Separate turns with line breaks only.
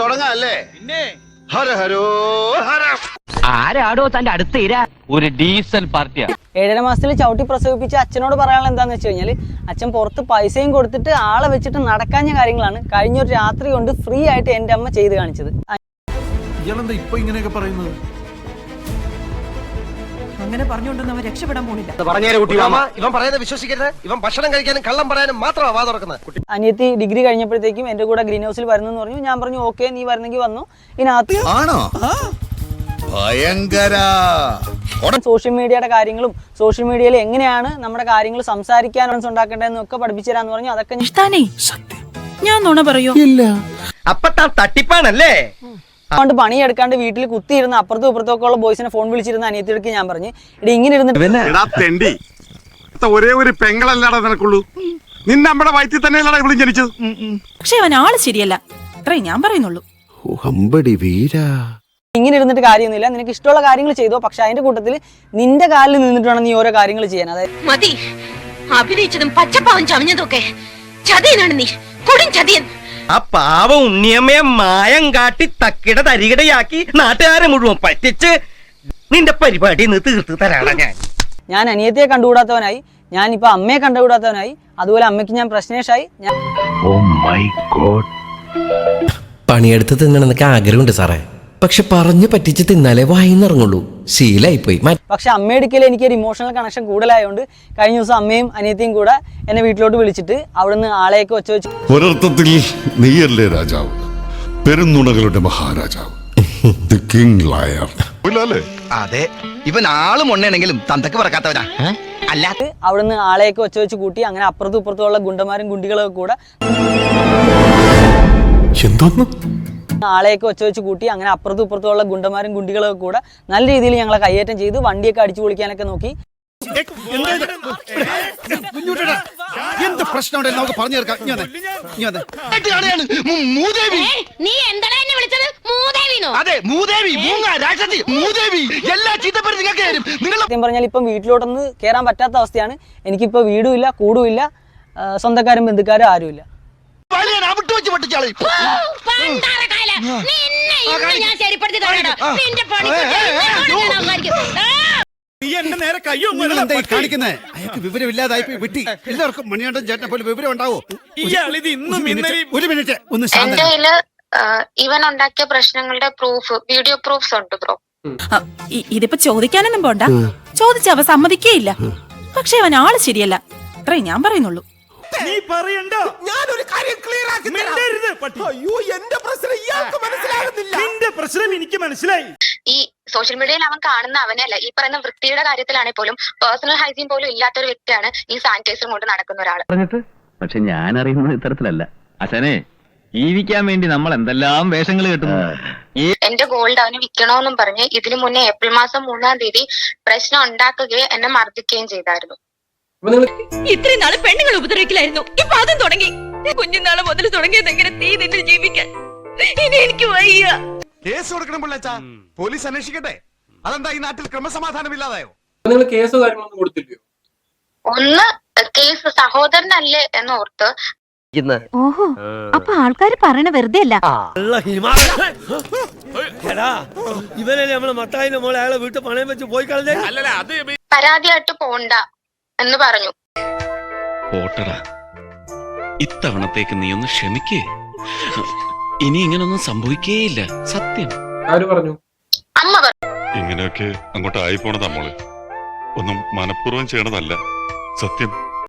തുടങ്ങാം അല്ലേ ഹര ഹരോ ഹര.
ആരാടോ തന്റെ അടുത്ത ഇര? ഒരു ഡീസൽ പാർട്ടിയാ.
ഏഴര മാസത്തിൽ ചവിട്ടി പ്രസവിപ്പിച്ച അച്ഛനോട് പറയാനുള്ള എന്താന്ന് വെച്ച് കഴിഞ്ഞാൽ അച്ഛൻ പുറത്ത് പൈസയും കൊടുത്തിട്ട് ആളെ വെച്ചിട്ട് നടക്കാഞ്ഞ കാര്യങ്ങളാണ് കഴിഞ്ഞൊരു രാത്രി കൊണ്ട് ഫ്രീ ആയിട്ട് എന്റെ അമ്മ ചെയ്ത് കാണിച്ചത്.
ഇയാളെന്താ ഇപ്പൊ ഇങ്ങനെയൊക്കെ പറയുന്നത്?
അങ്ങനെ പറഞ്ഞുകൊണ്ടൊന്നും അവൻ രക്ഷപ്പെടാൻ പോണില്ല.
ഇവൻ പറയുന്നത് വിശ്വസിക്കരുത്. ഇവൻ ഭക്ഷണം കഴിക്കാനും കള്ളം പറയാനും മാത്രമാണ് വാ തുറക്കുന്നത്.
അനിയത്തി ഡിഗ്രി കഴിഞ്ഞപ്പോഴത്തേക്കും എന്റെ കൂടെ ഗ്രീൻ ഹൗസിൽ വരുന്നു എന്ന് പറഞ്ഞു. ഞാൻ പറഞ്ഞു ഓക്കെ നീ വരുന്നെങ്കിൽ വന്നു. ഇതിനകത്ത്
ആണോ? ഭയങ്കര.
സോഷ്യൽ മീഡിയയുടെ കാര്യങ്ങളും സോഷ്യൽ മീഡിയയിൽ എങ്ങനെയാണ് നമ്മുടെ കാര്യങ്ങൾ സംസാരിക്കാൻ ഉണ്ടാക്കേണ്ടതെന്നൊക്കെ പഠിപ്പിച്ചു തരാന്ന് പറഞ്ഞു. അതൊക്കെ ഞാൻ
നുണ പറയൂ?
അപ്പൊ താൻ തട്ടിപ്പാണല്ലേ?
അതുകൊണ്ട് പണിയെടുക്കാണ്ട് വീട്ടിൽ കുത്തിയിരുന്ന അപ്പുറത്തും ഇപ്പുറത്തൊക്കെ ഉള്ള ബോയ്സിനെ ഫോൺ വിളിച്ചിരുന്ന അനിയത്തിയെടുക്ക് ഞാൻ പറഞ്ഞു ഇടി ഇങ്ങനെ ഇരുന്നിട്ട്
എടാ തെണ്ടി. ഇത്ത ഒരേ ഒരു പെങ്ങളല്ലാടാ നിനക്കുള്ളൂ. നിന്നെ നമ്മുടെ വയറ്റിൽ തന്നെയല്ലടാ ഇവിടെ ജനിച്ചത്.
പക്ഷെ അവൻ ആൾ ശരിയല്ല. അത്രേ ഞാൻ പറയുന്നുള്ളൂ.
ഹമ്പടി വീരാ.
ഇങ്ങനെ ഇരുന്നിട്ട് കാര്യമൊന്നുമില്ല. നിനക്ക് ഇഷ്ടമുള്ള കാര്യങ്ങൾ ചെയ്തോ. പക്ഷെ അതിന്റെ കൂട്ടത്തിൽ നിന്റെ കാലിൽ നിന്നിട്ട് വേണം നീ ഓരോ കാര്യങ്ങൾ ചെയ്യാൻ. അതായത്
മതി. അഭിനയിച്ചതും പച്ചപ്പാവും ചമഞ്ഞതും ഒക്കെ ചതിയനാണ് നീ. കൊടും ചതിയൻ.
ആ പാവ ഉണ്ണിയമ്മയെ മായം കാട്ടി തക്കിട തരികിടയാക്കി നാട്ടുകാരെ മുഴുവൻ പറ്റിച്ച് നിന്റെ പരിപാടി ഇന്ന് തീർത്ത് തരാണ ഞാൻ.
ഞാൻ അനിയത്തിയെ കണ്ടുകൂടാത്തവനായി ഞാൻ ഇപ്പൊ അമ്മയെ കണ്ടുകൂടാത്തവനായി അതുപോലെ അമ്മയ്ക്ക് ഞാൻ പ്രശ്നേഷായി ഞാൻ
പണിയെടുത്ത് തിന്നണമെന്നൊക്കെ ആഗ്രഹമുണ്ട് സാറേ. പക്ഷെ പറഞ്ഞു പറ്റിച്ച് തിന്നാലേ വായിന്നിറങ്ങുള്ളൂ. ശീലായിപ്പോയി. പോയി
പക്ഷെ അമ്മയെടുക്കൽ എനിക്ക് ഒരു ഇമോഷണൽ കണക്ഷൻ കൂടുതലായതുകൊണ്ട് കഴിഞ്ഞ ദിവസം അമ്മയും അനിയത്തിയും കൂടെ എന്നെ വീട്ടിലോട്ട് വിളിച്ചിട്ട് അവിടുന്ന് ആളെയൊക്കെ വെച്ച് വെച്ച്
ഒരർത്ഥത്തിൽ നീയല്ലേ രാജാവ്? പെരുന്നുണകളുടെ മഹാരാജാവ്. ദി കിങ് ലയർ
അതെ. ഇവൻ ആൾ ഒണ്ണയാണെങ്കിലും തന്തക്ക് പറക്കാത്തവരാ. അല്ലാത്ത
അവിടുന്ന് ആളെയൊക്കെ വെച്ച് വെച്ച് കൂട്ടി അങ്ങനെ അപ്പുറത്തും ഇപ്പുറത്തുമുള്ള ഗുണ്ടന്മാരും ഗുണ്ടികളൊക്കെ കൂടെ
എന്തോന്ന്?
ആളെയൊക്കെ ഒച്ച വെച്ച് കൂട്ടി അങ്ങനെ അപ്പുറത്തും ഇപ്പുറത്തുമുള്ള ഗുണ്ടന്മാരും ഗുണ്ടികളൊക്കെ കൂടെ നല്ല രീതിയിൽ ഞങ്ങളെ കയ്യേറ്റം ചെയ്തു. വണ്ടിയൊക്കെ അടിച്ചു പൊളിക്കാനൊക്കെ നോക്കി.
എന്ത് പ്രശ്നം നമുക്ക് പറഞ്ഞു തീർക്കാം.
നീ എന്നെ വിളിച്ചത്? മൂദേവിനോ
അതെ മൂദേവി. മൂങ്ങ രാക്ഷസി. മൂദേവി. എല്ലാ ചീത്തപ്പേരും നിങ്ങൾക്ക് തരും. നിങ്ങൾ
സത്യം പറഞ്ഞാൽ ഇപ്പം വീട്ടിലോട്ടൊന്ന് കേറാൻ പറ്റാത്ത അവസ്ഥയാണ്. എനിക്കിപ്പോ വീടും ഇല്ല കൂടും ഇല്ല ആ, സ്വന്തക്കാരും ബന്ധുക്കാരും ആരുമില്ല.
അവിട്ട് വെച്ച് പൊട്ടിച്ചാളി.
പണ്ടാരക്കാല നിന്നെ ഇന്ന് ഞാൻ ശരിപ്പെടുത്തി നിന്റെ പണി
നീ എന്റെ നേരെ കയ്യോ കാണിക്കുന്നേ? അയാൾക്ക് വിവരമില്ലാതായി പോയി. വിട്ടി. എല്ലാവർക്കും മണിയാണ്ടൻ ചേട്ടനെ പോലെ വിവരം ഉണ്ടാവോ? ഇന്നും ഒരു മിനിറ്റ് ഒന്ന്
എന്റെ
ശാന്ത
കയ്യിൽ ഇവൻ ഉണ്ടാക്കിയ പ്രശ്നങ്ങളുടെ പ്രൂഫ് വീഡിയോ പ്രൂഫ്സ് ഉണ്ട് ബ്രോ.
ഇതിപ്പോ ചോദിക്കാനൊന്നും പോണ്ട. ചോദിച്ച അവ സമ്മതിക്കേയില്ല. പക്ഷെ അവൻ ആൾ ശരിയല്ല. അത്രേ ഞാൻ പറയുന്നുള്ളൂ.
നീ പറയണ്ട. ഞാനൊരു കാര്യം ക്ലിയർ ആക്കി അയ്യോ എന്റെ പ്രശ്നം ഇയാൾക്ക് മനസ്സിലാകുന്നില്ല. നിന്റെ പ്രശ്നം എനിക്ക് മനസ്സിലായി.
ഈ സോഷ്യൽ മീഡിയയിൽ അവൻ കാണുന്ന അവനല്ല ഈ പറയുന്ന വൃത്തിയുടെ കാര്യത്തിലാണെങ്കിൽ പോലും പേഴ്സണൽ ഹൈജീൻ പോലും ഇല്ലാത്ത ഒരു വ്യക്തിയാണ് ഈ സാനിറ്റൈസർ കൊണ്ട് നടക്കുന്ന ഒരാൾ
പറഞ്ഞിട്ട്? പക്ഷെ ഞാൻ അറിയുന്നത് ഇത്തരത്തിലല്ല. അച്ഛനെ ജീവിക്കാൻ വേണ്ടി നമ്മൾ എന്തെല്ലാം വേഷങ്ങൾ കെട്ടുന്നു?
എന്റെ ഗോൾഡ് അവന് വിൽക്കണമെന്നും പറഞ്ഞ് ഇതിനു മുന്നേ ഏപ്രിൽ മാസം മൂന്നാം തീയതി പ്രശ്നം ഉണ്ടാക്കുകയും എന്നെ മർദ്ദിക്കുകയും ചെയ്തായിരുന്നു.
ഇത്രയും നാൾ പെണ്ണുങ്ങൾ ഉപദ്രവിക്കലായിരുന്നു. ഇപ്പൊ അതും തുടങ്ങി. കുഞ്ഞുനാൾ മുതൽ തുടങ്ങിയത് എങ്ങനെ തീ നിന്ന് ജീവിക്കാൻ? ഇനി എനിക്ക് വയ്യ.
കേസ് കൊടുക്കണം പിള്ളേച്ചാ. പോലീസ് അന്വേഷിക്കട്ടെ. അതെന്താ ഈ നാട്ടിൽ ക്രമസമാധാനം ഇല്ലാതായോ?
നിങ്ങൾ കേസ് കാര്യങ്ങളൊന്നും കൊടുത്തില്ലയോ?
ഒന്ന് കേസ് സഹോദരനല്ലേ എന്നോർത്ത്
ഓഹോ അപ്പൊ ആൾക്കാര് പറയണ വെറുതെ അല്ല.
ഇവനല്ലേ നമ്മളെ മത്തായിന്റെ മോളെ അയാളെ വീട്ടിൽ പണയം വെച്ച് പോയി കളഞ്ഞേ?
പരാതിയായിട്ട് പോണ്ട. എന്ന് പറഞ്ഞു.
പോട്ടടാ ഇത്തവണത്തേക്ക് നീ ഒന്ന് ക്ഷമിക്കേ. ഇനി ഇങ്ങനൊന്നും സംഭവിക്കേയില്ല സത്യം.
ആര് പറഞ്ഞു?
അമ്മ പറഞ്ഞു
ഇങ്ങനെയൊക്കെ അങ്ങോട്ട് ആയി പോണതാ മോളെ. ഒന്നും മനഃപൂർവം ചെയ്യണതല്ല. സത്യം.